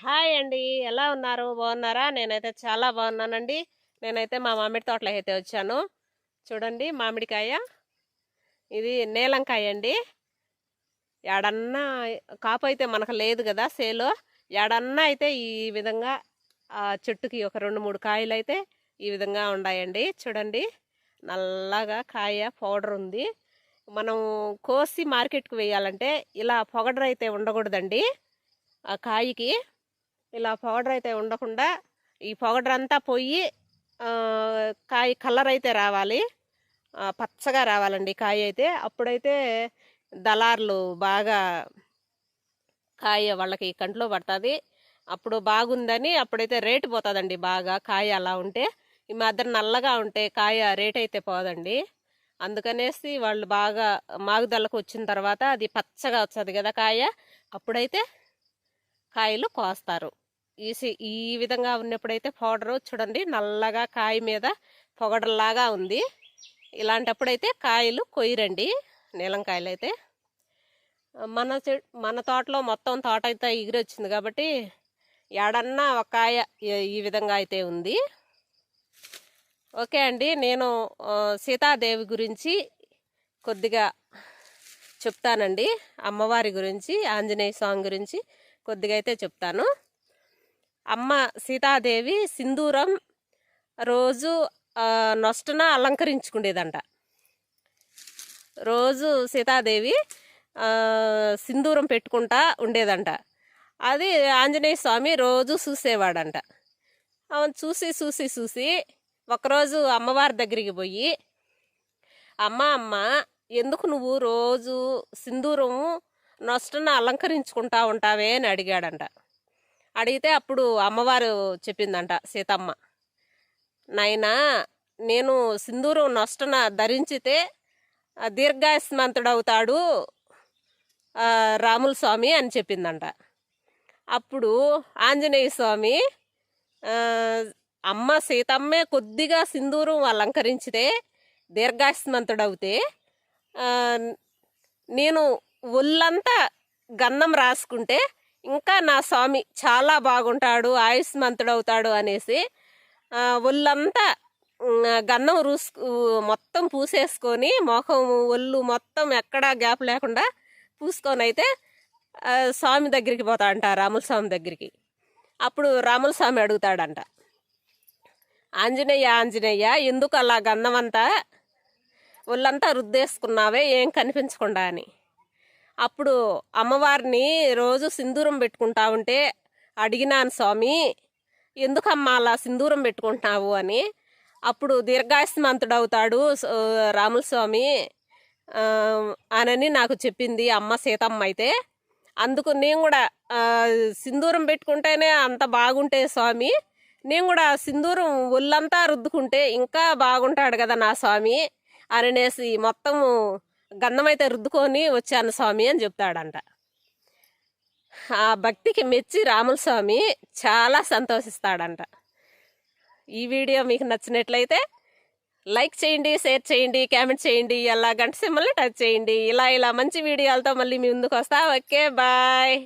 Hi అండి. ఎలా ఉన్నారు? బాగున్నారా? నేనైతే చాలా బాగున్నానండి. నేనైతే మా మామిడి తోటలో అయితే వచ్చాను. చూడండి మామిడికాయ. ఇది నీలంకాయ అండి. ఎడన్నా కాపు అయితే మనకు లేదు కదా సేలో. ఎడన్నా అయితే ఈ విధంగా ఆ చెట్టుకి ఒక రెండు మూడు కాయలు అయితే ఈ విధంగా ఉన్నాయండి చూడండి. నల్లగా కాయ పౌడర్ ఉంది. మనం కోసి మార్కెట్కి వేయాలంటే ఇలా పొగడర్ అయితే ఉండకూడదండి. ఆ కాయకి ఇలా పౌడర్ అయితే ఉండకుండా ఈ పౌడర్ అంతా పోయి కాయ కలర్ అయితే రావాలి. పచ్చగా రావాలండి కాయ అయితే. అప్పుడైతే దళార్లు బాగా కాయ వాళ్ళకి కంట్లో పడుతుంది. అప్పుడు బాగుందని అప్పుడైతే రేటు పోతుందండి బాగా కాయ అలా ఉంటే. ఈ మధ్య నల్లగా ఉంటే కాయ రేట్ అయితే పోదండి. అందుకనేసి వాళ్ళు బాగా మాగుదలకు వచ్చిన తర్వాత అది పచ్చగా వస్తుంది కదా కాయ అప్పుడైతే కాయలు కోస్తారు. ఈ సి- ఈ విధంగా ఉన్నప్పుడైతే పౌడరు చూడండి నల్లగా కాయ మీద పొగడలాగా ఉంది. ఇలాంటప్పుడైతే కాయలు కొయ్యరండి నీలం కాయలు అయితే మన మన తోటలో మొత్తం తోట అయితే ఎగిరొచ్చింది కాబట్టి ఏడన్నా ఒక కాయ ఈ- విధంగా అయితే ఉంది. ఓకే అండి నేను సీతాదేవి గురించి కొద్దిగా చెప్తానండి. అమ్మవారి గురించి ఆంజనేయ స్వామి గురించి కొద్దిగా అయితే చెప్తాను. అమ్మ సీతాదేవి సింధూరం రోజు నొష్టన అలంకరించుకునేదంట రోజు సీతాదేవి సింధూరం పెట్టుకుంటా ఉండేదంట. అది ఆంజనేయ స్వామి రోజు చూసేవాడంట. అవును చూసి చూసి చూసి ఒకరోజు అమ్మవారి దగ్గరికి పోయి అమ్మ అమ్మ ఎందుకు నువ్వు రోజు సింధూరము నొష్టన అలంకరించుకుంటా ఉంటావే? అని అడిగాడంట. అడిగితే అప్పుడు అమ్మవారు చెప్పిందంట సీతమ్మ నాయనా నేను సింధూరం నష్టన ధరించితే ఆ, దీర్ఘాయుష్మంతుడవుతాడు రాముల స్వామి అని చెప్పిందంట. అప్పుడు ఆంజనేయ స్వామి అమ్మ సీతమ్మే కొద్దిగా సింధూరం అలంకరించితే దీర్ఘాయుష్మంతుడవుతే అవుతే నేను ఒళ్ళంతా గన్నం రాసుకుంటే ఇంకా నా స్వామి చాలా బాగుంటాడు ఆయుష్మంతుడు అవుతాడు అనేసి ఒళ్ళంతా గన్నం రూసు మొత్తం పూసేసుకొని మొఖం ఒళ్ళు మొత్తం ఎక్కడా గ్యాప్ లేకుండా పూసుకొని అయితే స్వామి దగ్గరికి పోతాడంట రాముల స్వామి దగ్గరికి. అప్పుడు రాముల స్వామి అడుగుతాడంట ఆంజనేయ ఆంజనేయ ఎందుకు అలా గంధమంతా ఒళ్ళంతా రుద్దేసుకున్నావే? ఏం కనిపించకుండా అని. అప్పుడు అమ్మవారిని రోజు సింధూరం పెట్టుకుంటా ఉంటే అడిగినాను స్వామి ఎందుకమ్మా అలా సింధూరం పెట్టుకుంటున్నావు? అని. అప్పుడు దీర్ఘాయుష్మంతుడు అవుతాడు స- రాముల స్వామి. అనని నాకు చెప్పింది అమ్మ సీతమ్మ అయితే. అందుకు నేను కూడా సింధూరం పెట్టుకుంటేనే అంత బాగుంటే స్వామి నేను కూడా సింధూరం ఒళ్ళంతా రుద్దుకుంటే ఇంకా బాగుంటాడు కదా నా స్వామి అననేసి మొత్తము గంధం అయితే రుద్దుకొని వచ్చాను స్వామి అని చెప్తాడంట. ఆ భక్తికి మెచ్చి రాముల స్వామి చాలా సంతోషిస్తాడంట. ఈ వీడియో మీకు నచ్చినట్లయితే లైక్ చేయండి షేర్ చేయండి కామెంట్ చేయండి అలా గంట సింబల్ని టచ్ చేయండి. ఇలా ఇలా మంచి వీడియోలతో మళ్ళీ మీ ముందుకు వస్తా. Okay bye.